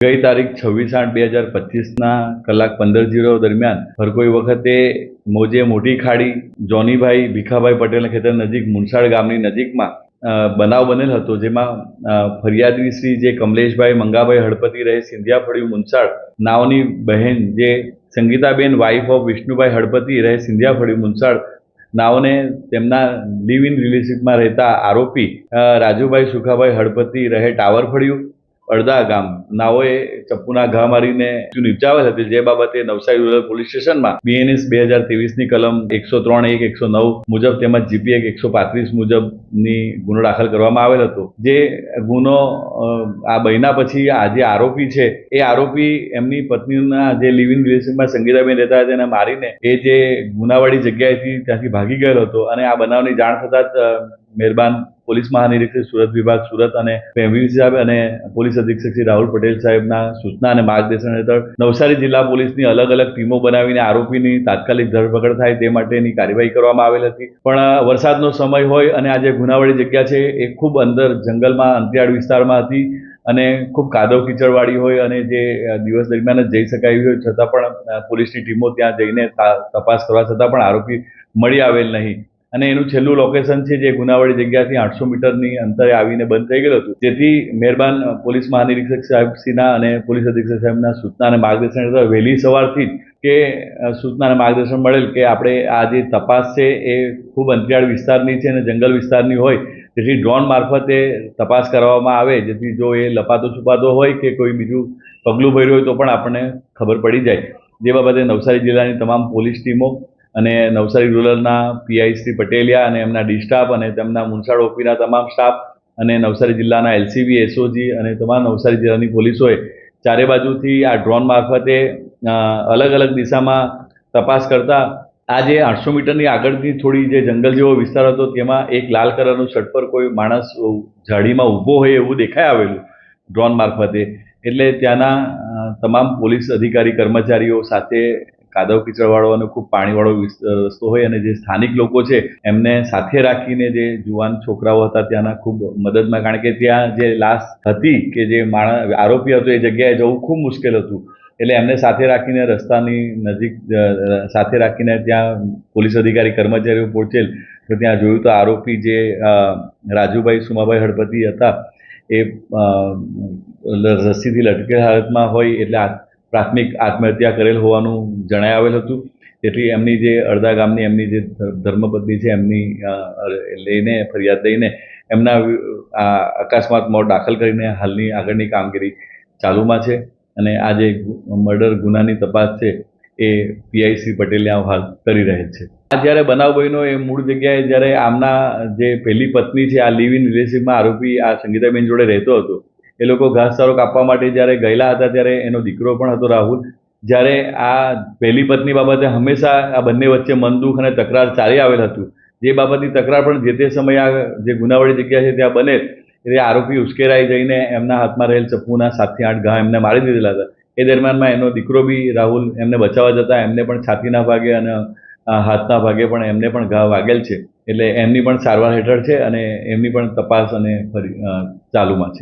ગઈ તારીખ છવ્વીસ આઠ બે હજાર પચીસના કલાક પંદર જીરો દરમિયાન હરકોઈ વખતે મોજે મોટી ખાડી જોનીભાઈ ભીખાભાઈ પટેલના ખેતર નજીક મુનસાડ ગામની નજીકમાં બનાવ બનેલ હતો જેમાં ફરિયાદી શ્રી જે કમલેશભાઈ મંગાભાઈ હળપતિ રહે સિંધિયા ફળિયું મુનસાડ, નાવની બહેન જે સંગીતાબેન વાઇફ ઓફ વિષ્ણુભાઈ હળપતિ રહે સિંધિયા ફળિયું મુનસાડ નાઓને તેમના લિવ ઇન રિલેશનશીપમાં રહેતા આરોપી રાજુભાઈ સુખાભાઈ હળપતિ રહે ટાવર ફળિયું અડધા ગામ. નાઓએ ચપ્પુના ઘા મારીને નિપજાવેલ હતી. જે બાબતે નવસારી રૂરલ પોલીસ સ્ટેશનમાં બીએનએસ બે હજારની કલમ એકસો ત્રણ એક, એકસો નવ મુજબ તેમજ જીપી એક એકસો પાંત્રીસ મુજબની ગુનો દાખલ કરવામાં આવેલ હતો. જે ગુનો આ બન્યા પછી આ જે આરોપી છે, એ આરોપી એમની પત્નીના જે લિવ ઇન રિલેશનમાં સંગીતાબેન રહેતા હતા, તેને મારીને એ જે ગુનાવાળી જગ્યાએથી ત્યાંથી ભાગી ગયેલો હતો અને આ બનાવની જાણ થતાં જ મહેરબાન પોલીસ મહાનિરીક્ષક સુરત વિભાગ, સુરત અને ફેમિલી સાહેબ અને પોલીસ અધિક્ષક શ્રી રાહુલ પટેલ સાહેબના સૂચના અને માર્ગદર્શન હેઠળ નવસારી જિલ્લા પોલીસની અલગ અલગ ટીમો બનાવીને આરોપીની તાત્કાલિક ધરપકડ થાય તે માટેની કાર્યવાહી કરવામાં આવેલ હતી. પણ વરસાદનો સમય હોય અને આ જે ગુનાવાળી જગ્યા છે એ ખૂબ અંદર જંગલમાં અંતરિયાળ વિસ્તારમાં હતી અને ખૂબ કાદવ કીચડવાળી હોય અને જે દિવસ દરમિયાન જ જઈ શકાય હોય છતાં પણ પોલીસની ટીમો ત્યાં જઈને તપાસ કરવા છતાં પણ આરોપી મળી આવેલ નહીં. અને એનું છેલ્લું લોકેશન છે જે ગુનાવાળી જગ્યાથી આઠસો મીટરની અંતરે આવીને બંધ થઈ ગયેલું હતું. જેથી મહેરબાન પોલીસ મહાનિરીક્ષક સાહેબશ્રીના અને પોલીસ અધિક્ષક સાહેબના સૂચના અને માર્ગદર્શન હેઠળ વહેલી સવારથી જ કે સૂચના અને માર્ગદર્શન મળેલ કે આપણે આ જે તપાસ છે એ ખૂબ અંતરિયાળ વિસ્તારની છે અને જંગલ વિસ્તારની હોય. તેથી ડ્રોન મારફતે તપાસ કરવામાં આવે, જેથી જો એ લપાતો છુપાતો હોય કે કોઈ બીજું પગલું ભર્યું હોય તો પણ આપણને ખબર પડી જાય. જે બાબતે નવસારી જિલ્લાની તમામ પોલીસ ટીમો અને નવસારી રૂરલના પીઆઈ શ્રી પટેલિયા અને એમના ડી સ્ટાફ અને તેમના મુનસાડ ઓપીના તમામ સ્ટાફ અને નવસારી જિલ્લાના એલસીબી, એસઓજી અને તમામ નવસારી જિલ્લાની પોલીસોએ ચારે બાજુથી આ ડ્રોન મારફતે અલગ અલગ દિશામાં તપાસ કરતા આ જે આઠસો મીટરની આગળની થોડી જે જંગલ જેવો વિસ્તાર હતો તેમાં એક લાલ કલરનું શર્ટ પર કોઈ માણસ ઝાડીમાં ઊભો હોય એવું દેખાઈ આવેલું ડ્રોન મારફતે. એટલે ત્યાંના તમામ પોલીસ અધિકારી કર્મચારીઓ સાથે કાદવ કીચડવાળો અને ખૂબ પાણીવાળો રસ્તો હોય અને જે સ્થાનિક લોકો છે, એમને સાથે રાખીને જે જુવાન છોકરાઓ હતા ત્યાંના ખૂબ મદદમાં, કારણ કે ત્યાં જે લાશ હતી કે જે માણસ, આરોપી હતો એ જગ્યાએ જવું ખૂબ મુશ્કેલ હતું. એટલે એમને સાથે રાખીને રસ્તાની નજીક સાથે રાખીને ત્યાં પોલીસ અધિકારી કર્મચારીઓ પહોંચેલ. તો ત્યાં જોયું તો આરોપી જે રાજુભાઈ સુમાભાઈ હળપતિ હતા, એ રસ્સીથી લટકેલ હાલતમાં હોય, એટલે પ્રાથમિક આત્મહત્યા કરેલ હોવાનું જણાઈ આવેલ હતું. તેથી એમની જે અડધા ગામની એમની જે ધર્મપત્ની છે, એમની લઈને, ફરિયાદ લઈને એમના આ અકસ્માત મોત દાખલ કરીને હાલની આગળની કામગીરી ચાલુમાં છે. અને આ જે મર્ડર ગુનાની તપાસ છે, એ પીઆઈ શ્રી પટેલે આ હાલ કરી રહેલ છે. આ જ્યારે બનાવ બન્યો, એ મૂળ જગ્યાએ જ્યારે આમના જે પહેલી પત્ની છે, આ લિવ ઇન રિલેશનશીપમાં આરોપી આ સંગીતાબેન જોડે રહેતો હતો એ લોકો ઘાસચારો કાપવા માટે જ્યારે ગયેલા હતા ત્યારે એનો દીકરો પણ હતો રાહુલ. જ્યારે આ પહેલી પત્ની બાબતે હંમેશા આ બંને વચ્ચે મનદુખ અને તકરાર ચાલી આવેલ હતું. જે બાબતની તકરાર પણ જે તે સમયે આ જે ગુનાવાળી જગ્યા છે ત્યાં બને એટલે આરોપી ઉશ્કેરાઈ જઈને એમના હાથમાં રહેલ ચપ્પુના સાતથી આઠ ઘા એમને મારી દીધેલા હતા. એ દરમિયાનમાં એનો દીકરો બી રાહુલ એમને બચાવવા જતા એમને પણ છાતીના ભાગે અને હાથના ભાગે પણ એમને પણ ઘા વાગેલ છે. એટલે એમની પણ સારવાર હેઠળ છે અને એમની પણ તપાસ અને ફરી ચાલુમાં છે.